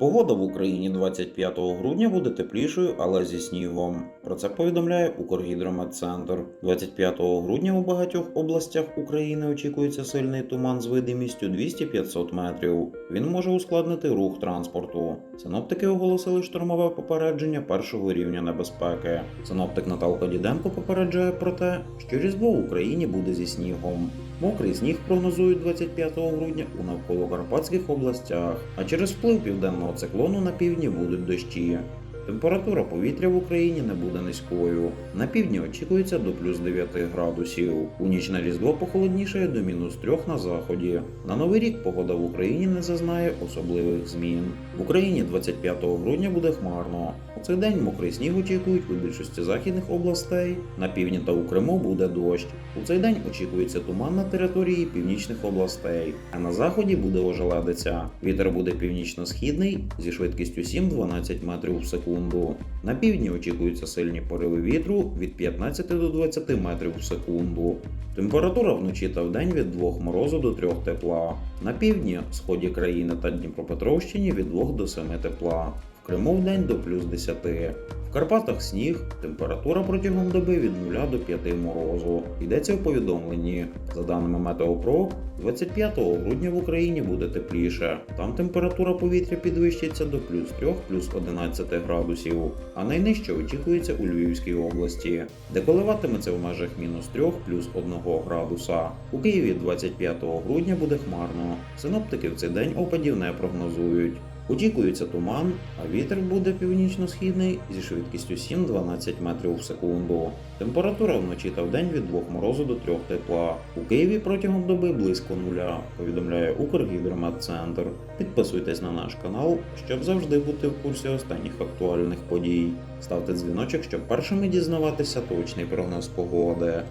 Погода в Україні 25 грудня буде теплішою, але зі снігом. Про це повідомляє Укргідрометцентр. 25 грудня у багатьох областях України очікується сильний туман з видимістю 200-500 метрів. Він може ускладнити рух транспорту. Синоптики оголосили штормове попередження першого рівня небезпеки. Синоптик Наталка Діденко попереджає про те, що Різдво в Україні буде зі снігом. Мокрий сніг прогнозують 25 грудня у навколокарпатських областях, а через вплив південного циклону на півдні будуть дощі. Температура повітря в Україні не буде низькою. На півдні очікується до плюс 9 градусів. У ніч на різдво похолоднішає до мінус 3 на заході. На новий рік погода в Україні не зазнає особливих змін. В Україні 25 грудня буде хмарно. У цей день мокрий сніг очікують у більшості західних областей. На півдні та у Криму буде дощ. У цей день очікується туман на території північних областей, а на заході буде ожеледиця. Вітер буде північно-східний зі швидкістю 7-12 метрів в секунду. На півдні очікуються сильні пориви вітру від 15 до 20 метрів в секунду. Температура вночі та вдень від 2 морозу до 3 тепла. На півдні, сході країни та Дніпропетровщині від 2 до 7 тепла. Криму вдень до плюс 10. В Карпатах сніг, температура протягом доби від 0 до 5 морозу. Йдеться у повідомленні. За даними Метеопро, 25 грудня в Україні буде тепліше. Там температура повітря підвищиться до плюс 3 плюс 11 градусів, а найнижче очікується у Львівській області, де коливатиметься в межах мінус 3 плюс 1 градуса. У Києві 25 грудня буде хмарно. Синоптики в цей день опадів не прогнозують. Очікується туман, а вітер буде північно-східний зі швидкістю 7-12 метрів в секунду. Температура вночі та вдень від 2 морозу до 3 тепла. У Києві протягом доби близько нуля, повідомляє Укргідрометцентр. Підписуйтесь на наш канал, щоб завжди бути в курсі останніх актуальних подій. Ставте дзвіночок, щоб першими дізнаватися точний прогноз погоди.